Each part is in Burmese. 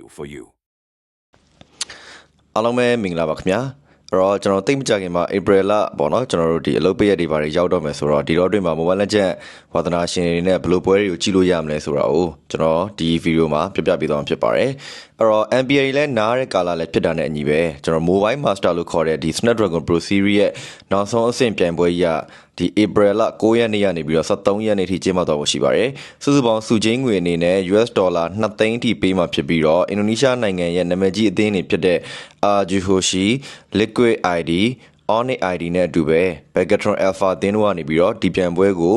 W for you. အားလုံးပဲမင်္ဂလာပါခင်ဗျာ အဲ့တော့ကျွန်တော်တိတ်မကြခင်မှာ April လပေါ့နော်ကျွန်တော်တို့ဒီအလုပ်ပေးရက်တွေဘာတွေရောက်တော့မယ်ဆိုတော့ဒီတော့အတွင်းမှာ Mobile Legends ဝါသနာရှင်တွေနဲ့ဘယ်လိုပွဲတွေကိုကြည့်လို့ရမလဲဆိုတာကိုကျွန်တော်ဒီဗီဒီယိုမှာပြပြပေးသွားမှာဖြစ်ပါတယ်အဲ့တော့ NBA လည်းနားတဲ့ကာလလည်းဖြစ်တာနဲ့အညီပဲကျွန်တော် Mobile Master လို့ခေါ်တဲ့ဒီ Snapdragon Pro Series ရဲ့နောက်ဆုံးအဆင့်ပြိုင်ပွဲကြီးကဒီ April လ9ရက်နေ့ကနေပြီးတော့23ရက်နေ့ထိကျင်းပသွားဖို့ရှိပါတယ်စုစုပေါင်းစုချင်းငွေအနေနဲ့ US ဒေါ်လာ2သိန်းထိပေးမှာဖြစ်ပြီးတော့အင်ဒိုနီးရှားနိုင်ငံရဲ့နာမည်ကြီးအသင်းတွေဖြစ်တဲ့ Arjuhoshi Liquid ID Onyx ID နဲ့အတူပဲ Begatron Alpha အသင်းတို့ကနေပြီးတော့ဒီပြိုင်ပွဲကို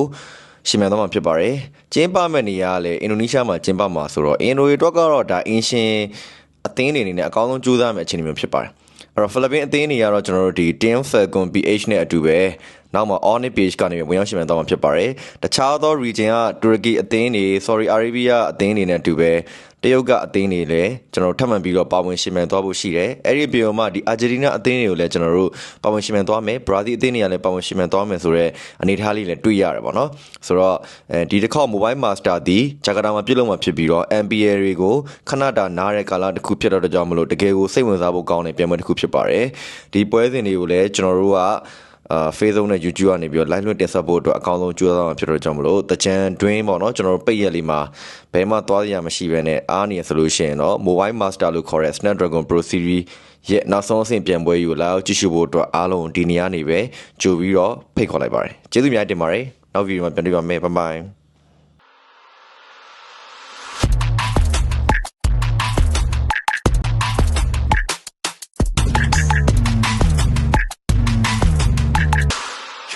ရှင်မြန်သွားမှာဖြစ်ပါတယ်။ကျင်းပမဲ့နေရကလည်းအင်ဒိုနီးရှားမှာကျင်းပမှာဆိုတော့အင်ဒိုရီတော့ကတော့ဒါအင်ရှင်အသင်းတွေအနေနဲ့အကောင်းဆုံးကြိုးစားမယ့်အခြေအနေမျိုးဖြစ်ပါတယ်။အဲ့တော့ဖိလစ်ပင်းအသင်းတွေကတော့ကျွန်တော်တို့ဒီ Team Falcon PH နဲ့အတူပဲ နောက်မှာ Onyx page ကနေဝင်ရောက်ရှင်မြန်သွားမှာဖြစ်ပါတယ်။တခြားသော region ကတူရကီအသင်းတွေ Saudi Arabia အသင်းတွေနဲ့အတူပဲတရုတ်ကအသင်းတွေလည်းကျွန်တော်တို့ထပ်မံပြီးတော့ပါဝင်ရှင်မြန်သွားဖို့ရှိတယ်။အဲ့ဒီပြေုံမှာဒီအာဂျင်တီးနားအသင်းတွေကိုလည်းကျွန်တော်တို့ပါဝင်ရှင်မြန်သွားမယ်။ဘရာဇီးအသင်းတွေကလည်းပါဝင်ရှင်မြန်သွားမယ်ဆိုတော့အနေအထားလေးလည်းတွေ့ရတယ်ပေါ့နော်။ဆိုတော့အဲဒီတစ်ခေါက် Mobile Master ဒီဂျာကာတာမှာပြုလုပ်မှာဖြစ်ပြီးတော့ MPL တွေကိုခဏတာနားတဲ့ကာလတစ်ခုဖြစ်တော့တဲ့ကြောင့်မလို့တကယ်ကိုစိတ်ဝင်စားဖို့ကောင်းတဲ့ပြိုင်ပွဲတစ်ခုဖြစ်ပါတယ်။ဒီပွဲစဉ်တွေကိုလည်းကျွန်တော်တို့က အာ Facebook နဲ့ YouTube ကနေပြီးတော့ live လွှင့်တင်ဆက်ဖို့အတွက်အကောင်းဆုံးကြိုးစားမှာဖြစ်တော့ကြောင့်မလို့တကြံတွင်းပေါ့နော်ကျွန်တော်တို့ပိတ်ရက်လေးမှာဘယ်မှသွားရမရှိဘဲနဲ့အားနေရဆိုလို့ရှိရင်တော့ Mobile Master လို့ခေါ်တဲ့ Snapdragon Pro Series ရဲ့နောက်ဆုံးအဆင့်ပြန်ပွဲကြီးကိုလာရောက်ကြည့်ရှုဖို့အတွက်အားလုံးဒီနေရာနေပဲကြိုပြီးတော့ဖိတ်ခေါ်လိုက်ပါတယ်ကျေးဇူးများတင်ပါတယ်နောက်ဗီဒီယိုမှာပြန်တွေ့ပါမယ်ဘိုင်ဘိုင်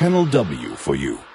Channel W for you.